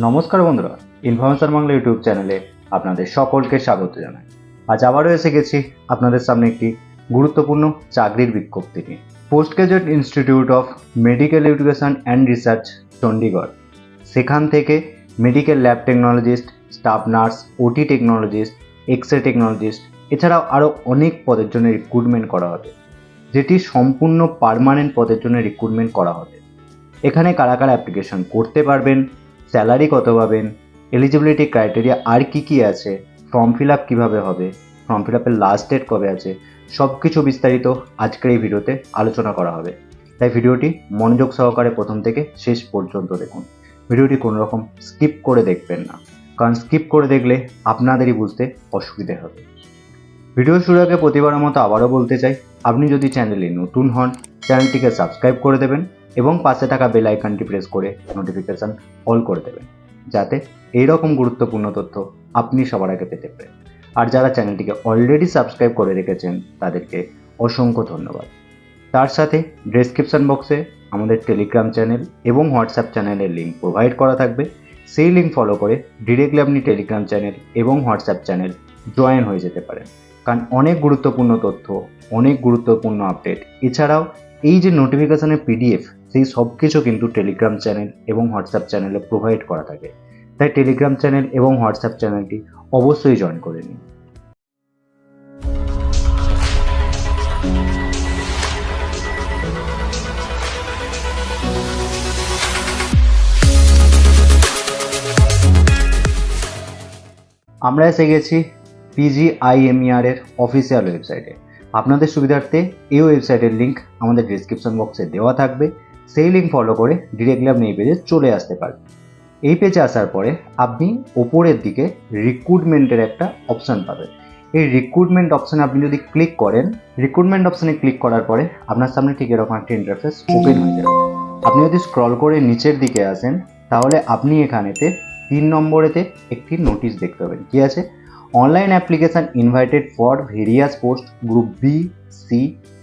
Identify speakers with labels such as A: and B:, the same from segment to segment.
A: নমস্কার বন্ধুরা, information Bangla YouTube চ্যানেলে আপনাদের সকলকে স্বাগত জানাই। আজ আবারও এসে গেছি আপনাদের সামনে একটি গুরুত্বপূর্ণ চাকরির বিজ্ঞপ্তি নিয়ে। Post graduate institute of medical education and research Chandigarh সেখান থেকে medical lab technologist, staff nurse, OT technologist X ray technologist, এছাড়াও আরও অনেক পদের জন্য রিক্রুটমেন্ট করা হবে, যেটি সম্পূর্ণ পার্মানেন্ট পদের জন্য রিক্রুটমেন্ট করা হবে। এখানে কারা কারা অ্যাপ্লিকেশন করতে পারবেন স্যালারি কত পাবেন? এলিজিবিলিটি ক্রাইটেরিয়া আর কি কি আছে? ফর্ম ফিল আপ কীভাবে হবে? ফর্ম ফিল আপের লাস্ট ডেট কবে আছে? সব কিছু বিস্তারিত আজকের এই ভিডিওতে আলোচনা করা হবে। তাই ভিডিওটি মনোযোগ সহকারে প্রথম থেকে শেষ পর্যন্ত দেখুন। ভিডিওটি কোনো রকম স্কিপ করে দেখবেন না। কারণ স্কিপ করে দেখলে আপনাদেরই বুঝতে অসুবিধে হবে। ভিডিও শুরু আগে প্রতিবারের মতো আবারও বলতে চাই, আপনি যদি চ্যানেলে নতুন হন চ্যানেলটিকে সাবস্ক্রাইব করে দেবেন এবং পাশে থাকা বেল আইকনটি প্রেস করে নোটিফিকেশান অল করে দেবেন, যাতে এই রকম গুরুত্বপূর্ণ তথ্য আপনি সবার আগে পেতে পারেন। আর যারা চ্যানেলটিকে অলরেডি সাবস্ক্রাইব করে রেখেছেন, তাদেরকে অসংখ্য ধন্যবাদ। তার সাথে ডেসক্রিপশন বক্সে আমাদের টেলিগ্রাম চ্যানেল এবং হোয়াটসঅ্যাপ চ্যানেলের লিঙ্ক প্রোভাইড করা থাকবে। সেই লিঙ্ক ফলো করে ডিরেক্টলি আপনি টেলিগ্রাম চ্যানেল এবং হোয়াটসঅ্যাপ চ্যানেল জয়েন হয়ে যেতে পারেন। কারণ অনেক গুরুত্বপূর্ণ তথ্য, অনেক গুরুত্বপূর্ণ আপডেট এছাড়াও এই যে নোটিফিকেশানের পিডিএফ সেই সব কিছু কিন্তু টেলিগ্রাম চ্যানেল এবং হোয়াটসঅ্যাপ চ্যানেলে প্রোভাইড করা থাকে। তাই টেলিগ্রাম চ্যানেল এবং হোয়াটসঅ্যাপ চ্যানেলটি অবশ্যই জয়েন করে নিন। আমরা এসে গেছি পিজিআইএমইআর এর অফিসিয়াল ওয়েবসাইটে আপনাদের সুবিধার্থে এই ওয়েবসাইটের লিঙ্ক আমাদের ডিসক্রিপশন বক্সে দেওয়া থাকবে। সেই লিঙ্ক ফলো করে ডিরেক্টলি আপনি এই পেজে চলে আসতে পারবেন এই পেজে আসার পরে আপনি ওপরের দিকে রিক্রুটমেন্টের একটা অপশান পাবেন। এই রিক্রুটমেন্ট অপশানে আপনি যদি ক্লিক করেন রিক্রুটমেন্ট অপশানে ক্লিক করার পরে আপনার সামনে ঠিক এরকম একটা ইন্টারফেস ওপেন হয়ে যাবে। আপনি যদি স্ক্রল করে নিচের দিকে আসেন, তাহলে আপনি এখানেতে তিন নম্বরেতে একটি নোটিশ দেখতে পাবেন। কি আছে? Online application invited for various post group B C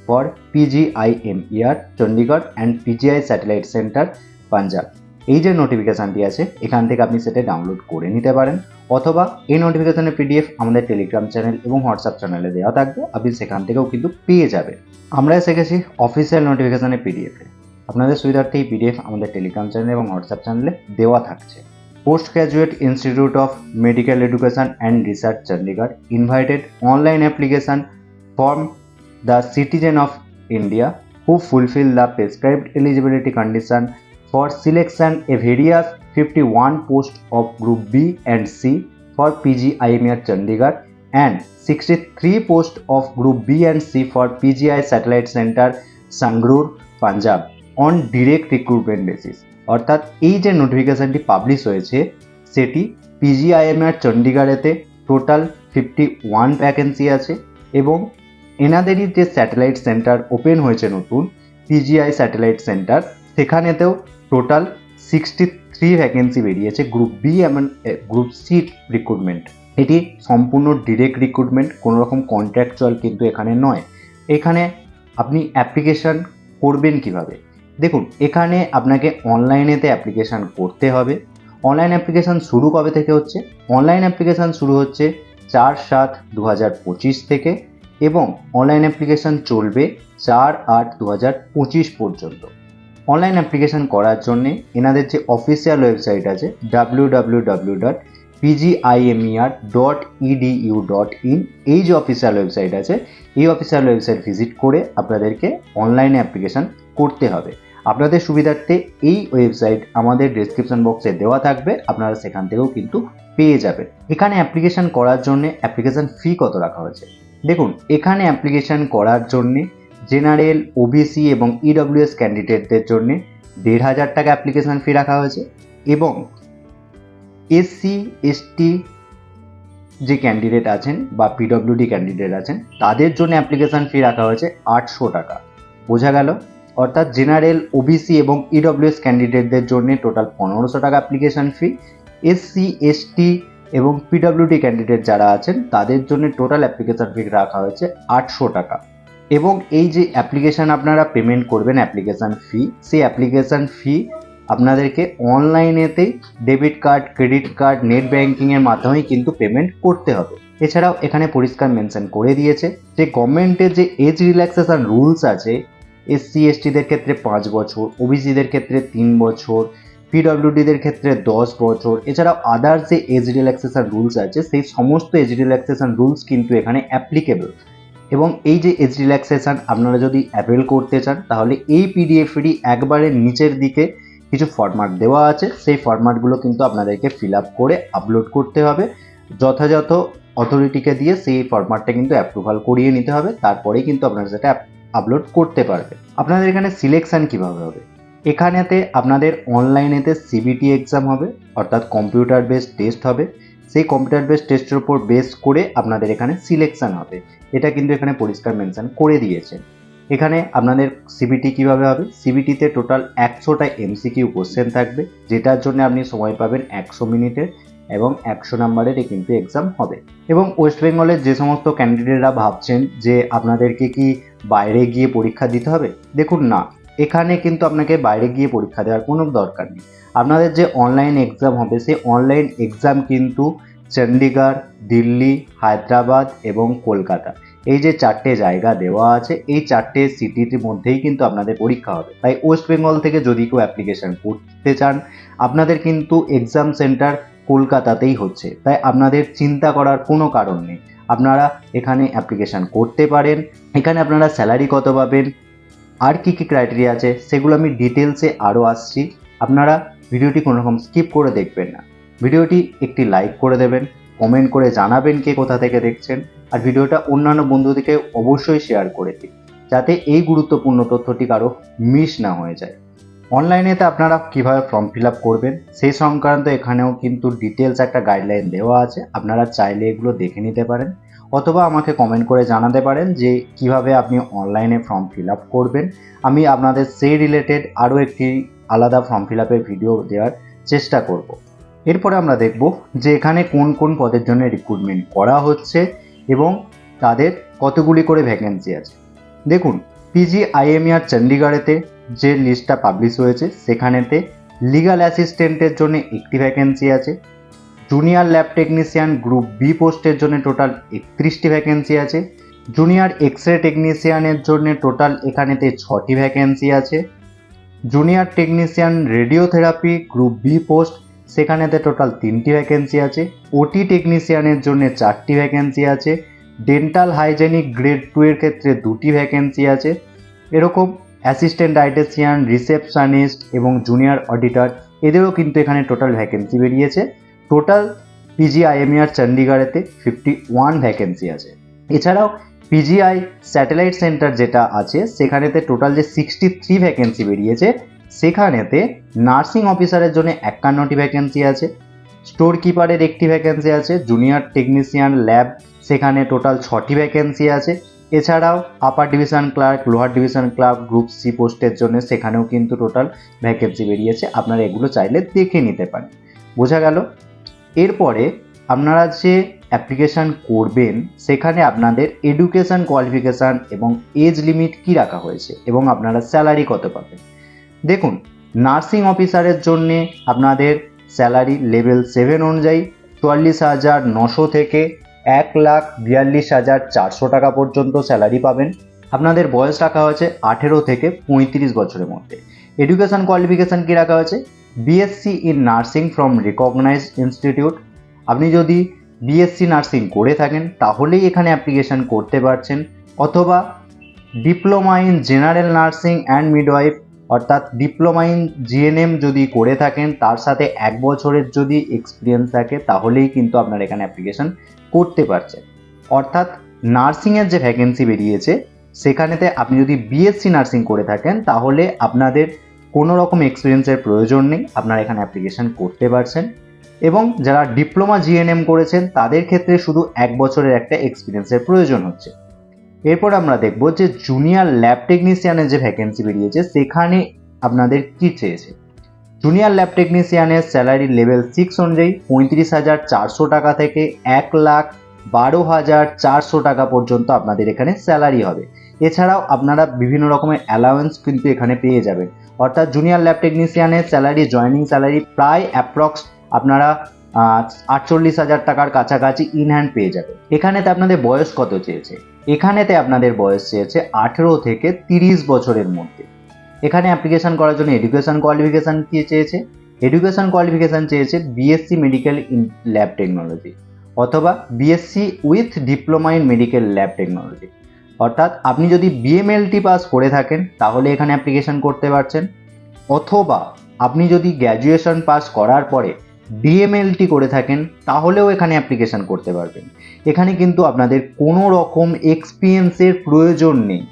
A: for PGIMER Chandigarh and PGI satellite centre Punjab এই যে নোটিফিকেশানটি আছে, এখান থেকে আপনি সেটা ডাউনলোড করে নিতে পারেন, অথবা এই নোটিফিকেশনের পিডিএফ আমাদের টেলিগ্রাম চ্যানেল এবং হোয়াটসঅ্যাপ চ্যানেলে দেওয়া থাকবে, আপনি সেখান থেকেও কিন্তু পেয়ে যাবেন। আমরা এসে গেছি অফিসিয়াল নোটিফিকেশনের পিডিএফে আপনাদের সুবিধার্থে এই পিডিএফ আমাদের টেলিগ্রাম চ্যানেল এবং হোয়াটসঅ্যাপ চ্যানেলে দেওয়া থাকছে। Postgraduate Institute of Medical Education and Research Chandigarh invited online application from the citizen of India who fulfill the prescribed eligibility condition for selection a various 51 posts of group B and C for PGIMR Chandigarh and 63 posts of group B and C for PGI Satellite Center Sangrur Punjab on direct recruitment basis. অর্থাৎ এই যে নোটিফিকেশনটি publish হয়েছে, সেটি পিজিআইএমআর চণ্ডীগড়েতে total fifty one vacancy আছে এবং এনাদেরই যে স্যাটেলাইট সেন্টার ওপেন হয়েছে নতুন পিজিআই স্যাটেলাইট সেন্টার সেখানেতেও টোটাল সিক্সটি থ্রি ভ্যাকেন্সি বেরিয়েছে গ্রুপ বি এবং গ্রুপ সি রিক্রুটমেন্ট এটি সম্পূর্ণ ডিরেক্ট রিক্রুটমেন্ট কোনো রকম কন্ট্রাকচুয়াল কিন্তু এখানে নয়। এখানে আপনি অ্যাপ্লিকেশান করবেন কীভাবে? দেখুন, এখানে আপনাকে অনলাইনেতে অ্যাপ্লিকেশান করতে হবে। অনলাইন অ্যাপ্লিকেশান শুরু কবে থেকে হচ্ছে? অনলাইন অ্যাপ্লিকেশান শুরু হচ্ছে চার সাত দু থেকে এবং অনলাইন অ্যাপ্লিকেশান চলবে চার আট দু পর্যন্ত। অনলাইন অ্যাপ্লিকেশান করার জন্যে এনাদের যে অফিসিয়াল ওয়েবসাইট আছে W W W dot PGIMER dot EDU dot in এই যে অফিসিয়াল ওয়েবসাইট আছে, এই অফিসিয়াল ওয়েবসাইট ভিজিট করে আপনাদেরকে অনলাইনে অ্যাপ্লিকেশান করতে হবে। আপনাদের সুবিধার্থে এই ওয়েবসাইট আমাদের ডিসক্রিপশন বক্সে দেওয়া থাকবে, আপনারা সেখান থেকেও কিন্তু পেয়ে যাবেন। এখানে অ্যাপ্লিকেশান করার জন্য অ্যাপ্লিকেশান ফি কত রাখা হয়েছে? দেখুন, এখানে অ্যাপ্লিকেশান করার জন্যে জেনারেল ওবিসি এবং ইডব্লিউএস ক্যান্ডিডেটদের জন্যে দেড় হাজার টাকা অ্যাপ্লিকেশান ফি রাখা হয়েছে এবং এসসি এসটি যে ক্যান্ডিডেট আছেন বা পিডব্লিউডি ক্যান্ডিডেট আছেন, তাদের জন্য অ্যাপ্লিকেশান ফি রাখা হয়েছে আটশো টাকা। বোঝা গেল? অর্থাৎ জেনারেল ওবিসি এবং ইডব্লিউএস ক্যান্ডিডেটদের জন্য টোটাল পনেরোশো টাকা অ্যাপ্লিকেশান ফি এসসি এসটি এবং পিডব্লিউডি ক্যান্ডিডেট যারা আছেন, তাদের জন্য টোটাল অ্যাপ্লিকেশান ফি রাখা হয়েছে আটশো টাকা। এবং এই যে অ্যাপ্লিকেশান আপনারা পেমেন্ট করবেন অ্যাপ্লিকেশান ফি সেই অ্যাপ্লিকেশান ফি আপনাদেরকে অনলাইনেতেই debit card credit card net ব্যাঙ্কিংয়ের মাধ্যমেই কিন্তু পেমেন্ট করতে হবে। এছাড়াও এখানে পরিষ্কার মেনশন করে দিয়েছে যে গভর্নমেন্টের যে এজ রিল্যাক্সেশন রুলস আছে এসসি, এসটিদের ক্ষেত্রে পাঁচ বছর, ওবিসিদের ক্ষেত্রে তিন বছর, পিডব্লিউডিদের ক্ষেত্রে দশ বছর, এছাড়াও আদার্স যে এজ রিল্যাক্সেশন রুলস আছে, সেই সমস্ত এজ রিল্যাক্সেশন রুলস কিন্তু এখানে অ্যাপ্লিকেবল এবং এই যে এজ রিল্যাক্সেশন আপনারা যদি অ্যাভেল করতে চান, তাহলে এই পিডিএফটি একবারে নিচের দিকে কিছু ফরম্যাট দেওয়া আছে, সেই ফরম্যাটগুলো কিন্তু আপনাদেরকে ফিল আপ করে আপলোড করতে হবে। যথাযথ অথরিটিকে দিয়ে সেই ফরম্যাটটা কিন্তু অ্যাপ্রুভাল করিয়ে নিতে হবে। তারপরেই কিন্তু আপনারা সেটা আপলোড করতে পারবে। আপনাদের এখানে সিলেকশন কীভাবে হবে? এখানেতে আপনাদের অনলাইনেতে সিবিটি এক্সাম হবে, অর্থাৎ কম্পিউটার বেসড টেস্ট হবে। সেই কম্পিউটার বেসড টেস্টের উপর বেস করে আপনাদের এখানে সিলেকশান হবে। এটা কিন্তু এখানে পরিষ্কার মেনশন করে দিয়েছে এখানে আপনাদের সিবিটি কীভাবে হবে? সিবিটিতে টোটাল একশোটা এমসিকিউ কোশ্চেন থাকবে, যেটার জন্য আপনি সময় পাবেন একশো মিনিটের। এবং একশো নাম্বারের কিন্তু এক্সাম হবে। এবং ওয়েস্ট বেঙ্গলের যে সমস্ত ক্যান্ডিডেটরা ভাবছেন যে আপনাদেরকে কি বাইরে গিয়ে পরীক্ষা দিতে হবে? দেখুন না, এখানে কিন্তু আপনাকে বাইরে গিয়ে পরীক্ষা দেওয়ার কোনো দরকার নেই। আপনাদের যে অনলাইন এক্সাম হবে, সেই অনলাইন এক্সাম কিন্তু চণ্ডীগড় দিল্লি, হায়দ্রাবাদ এবং কলকাতা, এই যে চারটে জায়গা দেওয়া আছে, এই চারটে সিটির মধ্যেই কিন্তু আপনাদের পরীক্ষা হবে। তাই ওয়েস্ট বেঙ্গল থেকে যদি কেউ অ্যাপ্লিকেশন করতে চান, আপনাদের কিন্তু এক্সাম সেন্টার কলকাতাতেই হচ্ছে। তাই আপনাদের চিন্তা করার কোনো কারণ নেই। আপনারা এখানে অ্যাপ্লিকেশান করতে পারেন। এখানে আপনারা স্যালারি কত পাবেন? আর কী কী ক্রাইটেরিয়া আছে? সেগুলো আমি ডিটেলসে আরও আসছি। আপনারা ভিডিওটি কোনো রকম স্কিপ করে দেখবেন না। ভিডিওটি একটি লাইক করে দেবেন কমেন্ট করে জানাবেন কে কোথা থেকে দেখছেন, আর ভিডিওটা অন্যান্য বন্ধুদেরকে অবশ্যই শেয়ার করে দিন। যাতে এই গুরুত্বপূর্ণ তথ্যটি কারও মিস না হয়ে যায়। অনলাইনেতে আপনারা কীভাবে ফর্ম ফিল আপ করবেন, সেই সংক্রান্ত এখানেও কিন্তু ডিটেলস একটা গাইডলাইন দেওয়া আছে। আপনারা চাইলে এগুলো দেখে নিতে পারেন অথবা আমাকে কমেন্ট করে জানাতে পারেন যে কীভাবে আপনি অনলাইনে ফর্ম ফিল আপ করবেন। আমি আপনাদের সেই রিলেটেড আরও একটি আলাদা ফর্ম ফিল আপের ভিডিও দেওয়ার চেষ্টা করব। এরপরে আমরা দেখব যে এখানে কোন কোন পদের জন্য রিক্রুটমেন্ট করা হচ্ছে এবং তাদের কতগুলি করে ভ্যাকেন্সি আছে। দেখুন পিজি আইএমইআর চণ্ডীগড়েতে যে লিস্টটা পাবলিশ হয়েছে, সেখানেতে লিগাল অ্যাসিস্ট্যান্টের জন্য একটি ভ্যাকেন্সি আছে junior lab technician group B পোস্টের জন্য টোটাল একত্রিশটি ভ্যাকেন্সি আছে জুনিয়র এক্স রে টেকনিশিয়ানের জন্য টোটাল এখানেতে ছটি ভ্যাকেন্সি আছে junior technician radiotherapy group B post সেখানেতে total তিনটি ভ্যাকেন্সি আছে ওটি টেকনিশিয়ানের জন্য চারটি ভ্যাকেন্সি আছে ডেন্টাল হাইজেনিক গ্রেড টু এর ক্ষেত্রে দুটি ভ্যাকেন্সি আছে, এরকম অ্যাসিস্ট্যান্ট ডাইটেশিয়ান রিসেপশনিস্ট এবং জুনিয়র অডিটর এদেরও কিন্তু এখানে টোটাল ভ্যাকেন্সি বেরিয়েছে। টোটাল পিজিআইএমইআর চণ্ডীগড়েতে ফিফটি ওয়ান ভ্যাকেন্সি আছে। এছাড়াও পিজিআই স্যাটেলাইট সেন্টার যেটা আছে, সেখানেতে টোটাল যে সিক্সটি থ্রি ভ্যাকেন্সি বেরিয়েছে, সেখানেতে নার্সিং অফিসারের জন্য একান্নটি ভ্যাকেন্সি আছে। স্টোর কিপারের একটি ভ্যাকেন্সি আছে জুনিয়র টেকনিশিয়ান ল্যাব সেখানে টোটাল ছটি ভ্যাকেন্সি আছে। এছাড়াও upper division clerk lower division clerk group C পোস্টের জন্য সেখানেও কিন্তু টোটাল ভ্যাকেন্সি বেরিয়েছে। আপনারা এগুলো চাইলে দেখে নিতে পারেন। বোঝা গেল? এরপরে আপনারা যে অ্যাপ্লিকেশান করবেন, সেখানে আপনাদের এডুকেশান কোয়ালিফিকেশান এবং এজ লিমিট কি রাখা হয়েছে এবং আপনারা স্যালারি কত পাবেন। দেখুন নার্সিং অফিসারের জন্যে আপনাদের স্যালারি লেভেল সেভেন অনুযায়ী চুয়াল্লিশ হাজার নশো থেকে এক লাখ বিয়াল্লিশ হাজার চারশো টাকা পর্যন্ত স্যালারি পাবেন। আপনাদের বয়স রাখা হয়েছে আঠেরো থেকে পঁয়ত্রিশ বছরের মধ্যে। এডুকেশান কোয়ালিফিকেশান কী রাখা হয়েছে? BSc in nursing from recognise institute আপনি যদি বিএসসি নার্সিং করে থাকেন, তাহলেই এখানে অ্যাপ্লিকেশান করতে পারছেন। অথবা diploma in general nursing and midwife অর্থাৎ ডিপ্লোমা ইন জিএনএম যদি করে থাকেন, তার সাথে এক বছরের যদি এক্সপিরিয়েন্স থাকে, তাহলেই কিন্তু আপনার এখানে অ্যাপ্লিকেশান করতে পারছেন অর্থাৎ নার্সিংয়ের যে ভ্যাকেন্সি বেরিয়েছে, সেখানেতে আপনি যদি বিএসসি নার্সিং করে থাকেন, তাহলে আপনাদের কোনো রকম এক্সপিরিয়েন্সের প্রয়োজন নেই, আপনারা এখানে অ্যাপ্লিকেশান করতে পারছেন। এবং যারা ডিপ্লোমা জিএনএম করেছেন, তাদের ক্ষেত্রে শুধু এক বছরের একটা এক্সপিরিয়েন্সের প্রয়োজন হচ্ছে। এরপর আমরা দেখব যে জুনিয়র ল্যাব টেকনিশিয়ানের যে ভ্যাকেন্সি বেরিয়েছে, সেখানে আপনাদের কি চেয়েছে? জুনিয়র ল্যাব টেকনিশিয়ানের স্যালারি লেভেল সিক্স অনুযায়ী পঁয়ত্রিশ হাজার চারশো টাকা থেকে এক লাখ বারো হাজার চারশো টাকা পর্যন্ত আপনাদের এখানে স্যালারি হবে। এছাড়াও আপনারা বিভিন্ন রকমের অ্যালাওয়েন্স কিন্তু এখানে পেয়ে যাবেন। অর্থাৎ জুনিয়র ল্যাব টেকনিশিয়ানের স্যালারি জয়নিং স্যালারি প্রায় অ্যাপ্রক্স আপনারা আটচল্লিশ হাজার টাকার কাছাকাছি ইন হ্যান্ড পেয়ে যাবে এখানেতে আপনাদের বয়স কত চেয়েছে? এখানেতে আপনাদের বয়স চেয়েছে আঠেরো থেকে তিরিশ বছরের মধ্যে। এখানে অ্যাপ্লিকেশন করার জন্য এডুকেশন কোয়ালিফিকেশান কি চেয়েছে? এডুকেশন কোয়ালিফিকেশান চেয়েছে BSc medical in lab technology অথবা BSc with diploma in medical lab technology অর্থাৎ আপনি যদি বিএমএলটি পাস করে থাকেন, তাহলে এখানে অ্যাপ্লিকেশন করতে পারছেন। অথবা আপনি যদি গ্র্যাজুয়েশন পাস করার পরে ডিএমএলটি করে থাকেন, তাহলেও এখানে অ্যাপ্লিকেশন করতে পারবেন। এখানে কিন্তু আপনাদের কোনো রকম এক্সপিরিয়েন্সের প্রয়োজন নেই।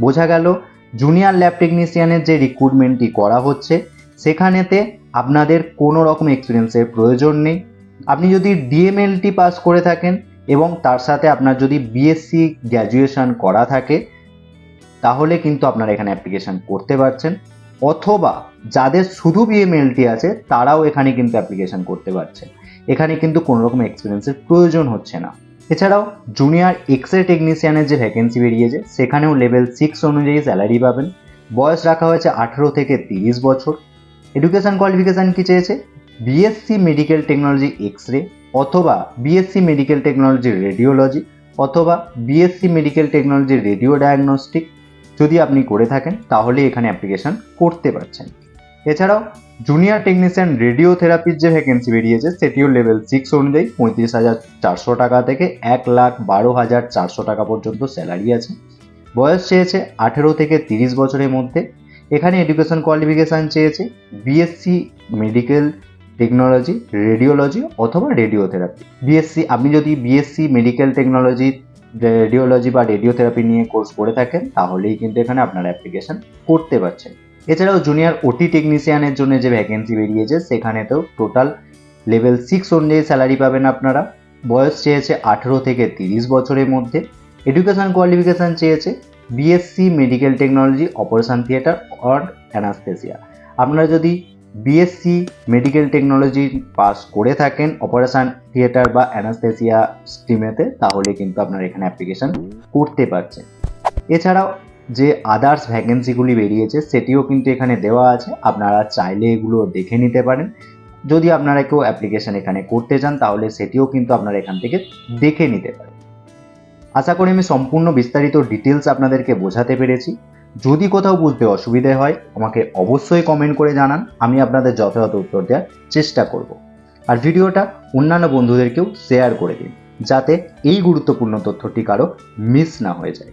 A: বোঝা গেল জুনিয়র ল্যাব টেকনিশিয়ানের যে রিক্রুটমেন্টটি করা হচ্ছে, সেখানেতে আপনাদের কোনো রকম এক্সপিরিয়েন্সের প্রয়োজন নেই। আপনি যদি ডিএমএলটি পাস করে থাকেন এবং তার সাথে আপনার যদি বিএসসি গ্র্যাজুয়েশন করা থাকে, তাহলে কিন্তু আপনারা এখানে অ্যাপ্লিকেশন করতে পারছেন। অথবা যাদের শুধু বিএমএলটি আছে, তারাও এখানে কিন্তু অ্যাপ্লিকেশন করতে পারছেন। এখানে কিন্তু কোনো রকম এক্সপিরিয়েন্সের প্রয়োজন হচ্ছে না। এছাড়াও জুনিয়র এক্সরে টেকনিশিয়ানের যে ভ্যাকেন্সি বেরিয়েছে, সেখানেও লেভেল সিক্স অনুযায়ী স্যালারি পাবেন। বয়স রাখা হয়েছে আঠেরো থেকে তিরিশ বছর। এডুকেশন কোয়ালিফিকেশান কি চেয়েছে? BSc medical technology X ray অথবা বিএসসি মেডিকেল টেকনোলজি রেডিওলজি অথবা BSc medical technology radio diagnostic যদি আপনি করে থাকেন তাহলে এখানে অ্যাপ্লিকেশন করতে পারছেন। এছাড়াও জুনিয়র টেকনিশিয়ান রেডিও থেরাপির যে ভ্যাকেন্সি বেরিয়েছে, সেটিও লেভেল সিক্স অনুযায়ী পঁয়ত্রিশ হাজার চারশো টাকা থেকে এক লাখ বারো হাজার চারশো টাকা পর্যন্ত স্যালারি আছে। বয়স চেয়েছে আঠেরো থেকে তিরিশ বছরের মধ্যে। এখানে এডুকেশন কোয়ালিফিকেশান চেয়েছে বিএসসি মেডিকেল টেকনোলজি রেডিওলজি অথবা রেডিওথেরাপি বিএসসি আপনি যদি বিএসসি মেডিকেল টেকনোলজি রেডিওলজি বা রেডিওথেরাপি নিয়ে কোর্স করে থাকেন, তাহলেই কিন্তু এখানে আপনারা অ্যাপ্লিকেশন করতে পারছেন। এছাড়াও জুনিয়র ওটি টেকনিশিয়ানের জন্য যে ভ্যাকেন্সি বেরিয়েছে, সেখানেতেও টোটাল লেভেল সিক্স অনুযায়ী স্যালারি পাবেন আপনারা। বয়স চেয়েছে আঠেরো থেকে তিরিশ বছরের মধ্যে। এডুকেশন কোয়ালিফিকেশান চেয়েছে BSc medical technology operation theatre or anaesthesia আপনারা যদি বিএসসি মেডিকেল টেকনোলজি পাস করে থাকেন অপারেশন থিয়েটার বা অ্যানাস্থেসিয়া স্ট্রিমেতে তাহলে কিন্তু আপনারা এখানে অ্যাপ্লিকেশন করতে পারছেন। এছাড়াও যে আদার্স ভ্যাকেন্সিগুলি বেরিয়েছে, সেটিও কিন্তু এখানে দেওয়া আছে। আপনারা চাইলে এগুলো দেখে নিতে পারেন। যদি আপনারা কেউ অ্যাপ্লিকেশন এখানে করতে চান, তাহলে সেটিও কিন্তু আপনারা এখান থেকে দেখে নিতে পারেন। আশা করি আমি সম্পূর্ণ বিস্তারিত ডিটেলস আপনাদেরকে বোঝাতে পেরেছি। যদি কোথাও বুঝতে অসুবিধে হয়, আমাকে অবশ্যই কমেন্ট করে জানান। আমি আপনাদের যথাযথ উত্তর দেওয়ার চেষ্টা করব। আর ভিডিওটা অন্যান্য বন্ধুদেরকেও শেয়ার করে দিন, যাতে এই গুরুত্বপূর্ণ তথ্যটি কারও মিস না হয়ে যায়।